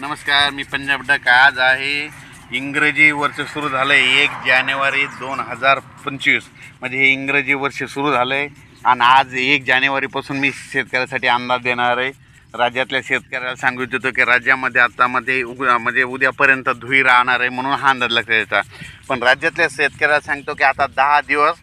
नमस्कार मी पंजाब डक. आज आहे इंग्रजी वर्ष सुरू झालं आहे एक जानेवारी दोन हजार पंचवीस. म्हणजे हे इंग्रजी वर्ष सुरू झालं आहे आणि आज एक जानेवारीपासून मी शेतकऱ्यासाठी अंदाज देणार आहे. राज्यातल्या शेतकऱ्याला सांगू इच्छितो की राज्यामध्ये आतामध्ये उग म्हणजे उद्यापर्यंत धुई राहणार आहे म्हणून हा अंदाज लक्षात द्यायचा पण राज्यातल्या शेतकऱ्याला सांगतो की आता दहा दिवस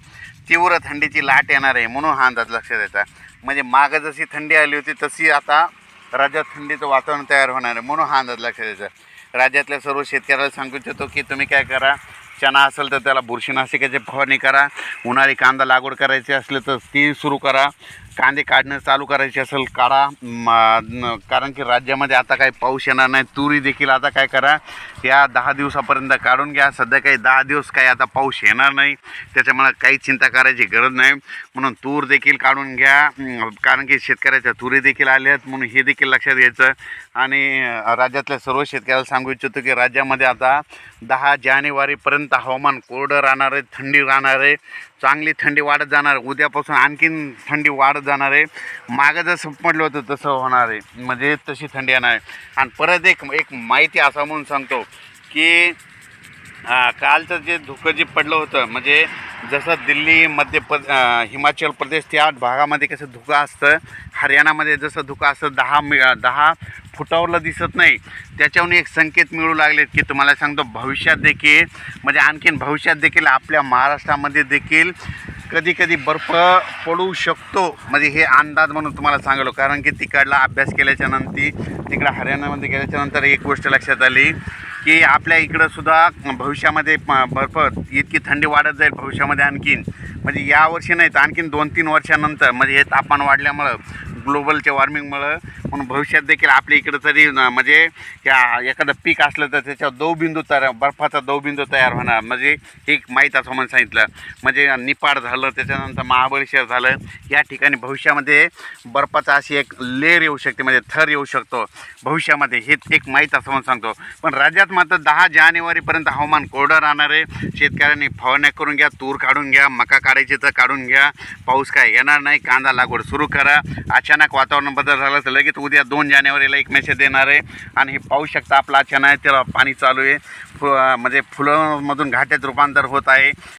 तीव्र थंडीची लाट येणार आहे म्हणून हा अंदाज लक्षात द्यायचा म्हणजे मागं जशी थंडी आली होती तशी आता राज्यात थंडीचं वातावरण तयार होणार आहे म्हणून हा अंदाज लक्षात द्यायचा. राज्यातल्या सर्व शेतकऱ्याला सांगू इच्छितो की तुम्ही काय करा चणा असेल तर त्याला बुरशीनाशिकाची फवारणी करा उन्हाळी कांदा लागवड करायची असले तर ती सुरू करा. कांदे काढणं चालू करायची असेल काढा. म- कारण की राज्यामध्ये आता काही पाऊस येणार नाही तुरी देखील आता काय करा. या दहा दिवसापर्यंत काढून घ्या. सध्या काही दहा दिवस काही आता पाऊस येणार नाही. त्याच्यामुळे काही चिंता करायची गरज नाही. म्हणून तूर देखील काढून घ्या. कारण की शेतकऱ्याच्या तुरी देखील आल्या आहेत म्हणून हे देखील लक्षात घ्यायचं. आणि राज्यातल्या सर्व शेतकऱ्याला सांगू इच्छितो की राज्यामध्ये आता दहा जानेवारीपर्यंत हवामान कोरडं राहणार आहे थंडी राहणार आहे. चांगली थंडी वाढत जाणार उद्यापासून आणखीन थंडी वाढत जाणार आहे. मागं जसं म्हटलं होतं तसं होणार आहे. म्हणजे तशी थंडी येणार आहे. आणि परत एक एक माहिती असा म्हणून सांगतो की कालचं जे धुकं जे पडलं होतं म्हणजे जसं दिल्ली मध्य प्र हिमाचल प्रदेश त्या भागामध्ये कसं धुकं असतं हरियाणामध्ये जसं धुकं असतं दहा मि दहा फुटावरला दिसत नाही. त्याच्याहून एक संकेत मिळू लागलेत की तुम्हाला सांगतो भविष्यात देखील म्हणजे आणखीन भविष्यात देखील आपल्या महाराष्ट्रामध्ये देखील कधी कधी बर्फ पडू शकतो. म्हणजे हे अंदाज म्हणून तुम्हाला सांगलो. कारण की तिकडला अभ्यास केल्याच्यानंतर तिकडं हरियाणामध्ये गेल्याच्यानंतर एक गोष्ट लक्षात आली की आपल्या इकडंसुद्धा भविष्यामध्ये बर्फ इतकी थंडी वाढत जाईल भविष्यामध्ये आणखीन. म्हणजे यावर्षी नाही तर आणखीन दोन तीन वर्षानंतर म्हणजे हे तापमान वाढल्यामुळं ग्लोबलच्या वॉर्मिंगमुळं म्हणून भविष्यात देखील आपल्या इकडं तरी म्हणजे या एखादं पीक असलं तर त्याच्यावर दवबिंदू तयार बर्फाचा दवबिंदू तयार होणार. म्हणजे एक माहीत असं म्हणून सांगितलं. म्हणजे निपाड झालं त्याच्यानंतर महाबळेश्वर झालं. या ठिकाणी भविष्यामध्ये बर्फाचा अशी एक लेअर येऊ शकते म्हणजे थर येऊ शकतो. भविष्यामध्ये हे एक माहीत असं म्हणून सांगतो. पण राज्यात मात्र दहा जानेवारीपर्यंत हवामान कोरडं राहणार आहे. शेतकऱ्यांनी फवारण्या करून घ्या तूर काढून घ्या मका काढायची तर काढून घ्या. पाऊस काय येणार नाही कांदा लागवड सुरू करा. अचानक वातावरण बदल झालं तर लगेच उद्या दोन जानेवारीला एक मेसेज देणार आहे. आणि हे पाहू शकता आपला अचानक त्याला पाणी चालू आहे. फु म्हणजे फुलांमधून घाट्यात रूपांतर होत आहे.